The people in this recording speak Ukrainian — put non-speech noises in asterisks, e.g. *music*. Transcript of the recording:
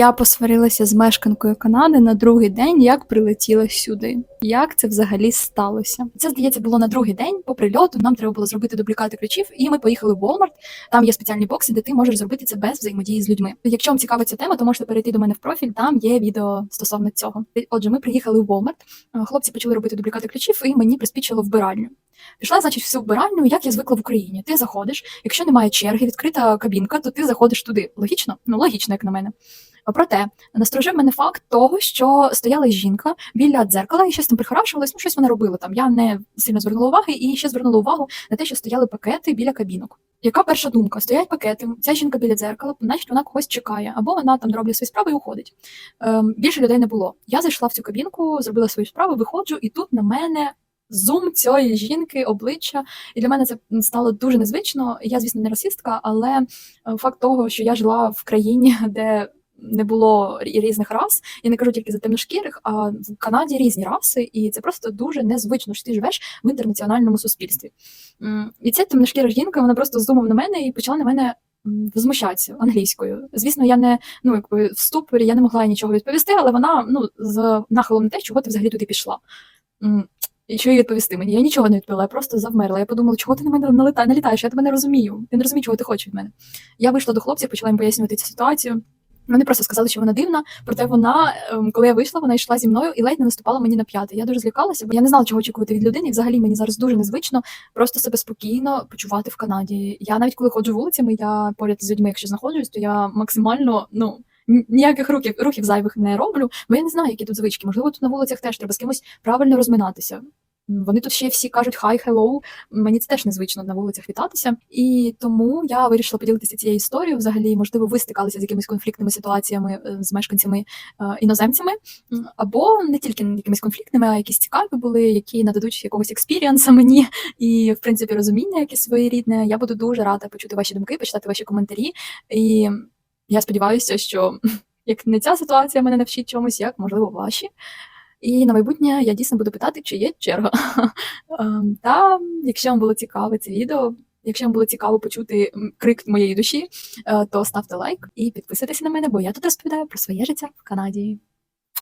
Я посварилася з мешканкою Канади на другий день, як прилетіла сюди. Як це взагалі сталося? Це здається було на другий день по прильоту. Нам треба було зробити дублікати ключів, і ми поїхали в Walmart. Там є спеціальні бокси, де ти можеш зробити це без взаємодії з людьми. Якщо вам цікава ця тема, то можете перейти до мене в профіль. Там є відео стосовно цього. Отже, ми приїхали в Walmart. Хлопці почали робити дублікати ключів, і мені приспічило вбиральню. Пішла, значить, всю вбиральню, як я звикла в Україні. Ти заходиш, якщо немає черги, відкрита кабінка, то ти заходиш туди. Логічно? Ну логічно, як на мене. Проте насторожив мене факт того, що стояла жінка біля дзеркала і щось там прихорашувалась, ну щось вона робила там. Я не сильно звернула уваги і ще звернула увагу на те, що стояли пакети біля кабінок. Яка перша думка? Стоять пакети, ця жінка біля дзеркала, значить вона когось чекає, або вона там роблять свої справи і уходить. Ем, більше людей не було. Я зайшла в цю кабінку, зробила свої справи, виходжу, і тут на мене зум цієї жінки, обличчя. І для мене це стало дуже незвично. Я, звісно, не расистка, але е, факт того, що я жила в країні, *laughs* де не було рі- різних рас. Я не кажу тільки за темношкірих, а в Канаді різні раси, і це просто дуже незвично, що ти живеш в інтернаціональному суспільстві. І ця темношкіра жінка, вона просто здумав на мене і почала на мене. Возмущатися англійською. Звісно, я не ну якби в ступорі, я не могла нічого відповісти, але вона ну з нахилом на те, чого ти взагалі туди пішла. І що їй відповісти мені? Я нічого не відповіла, я просто завмерла. Я подумала, чого ти на мене налітаєш? Я тебе не розумію. Я не розумію, чого ти хочеш від мене. Я вийшла до хлопців, почала їм пояснювати цю ситуацію. Вони просто сказали, що вона дивна. Проте вона, ем, коли я вийшла, вона йшла зі мною і ледь не наступала мені на п'яти. Я дуже злякалася, бо я не знала, чого очікувати від людини. І взагалі мені зараз дуже незвично просто себе спокійно почувати в Канаді. Я навіть коли ходжу вулицями, я поряд з людьми, якщо знаходжусь, то я максимально ну. Ніяких рухів рухів зайвих не роблю, бо я не знаю, які тут звички. Можливо, тут на вулицях теж треба з кимось правильно розминатися. Вони тут ще всі кажуть хай, hello. Мені це теж незвично на вулицях вітатися. І тому я вирішила поділитися цією історією. Взагалі, можливо, ви стикалися з якимись конфліктними ситуаціями е, з мешканцями е, іноземцями, або не тільки якимись конфліктними, а якісь цікаві були, які нададуть якогось експіріанса мені і, в принципі, розуміння якесь своєрідне. Я буду дуже рада почути ваші думки, почитати ваші коментарі. І я сподіваюся, що *laughs* як не ця ситуація мене навчить чомусь, як можливо ваші. І на майбутнє я дійсно буду питати, чи є черга. *laughs* Ем, Та якщо вам було цікаве це відео, якщо вам було цікаво почути крик моєї душі, е, то ставте лайк і підписуйтесь на мене, бо я тут розповідаю про своє життя в Канаді.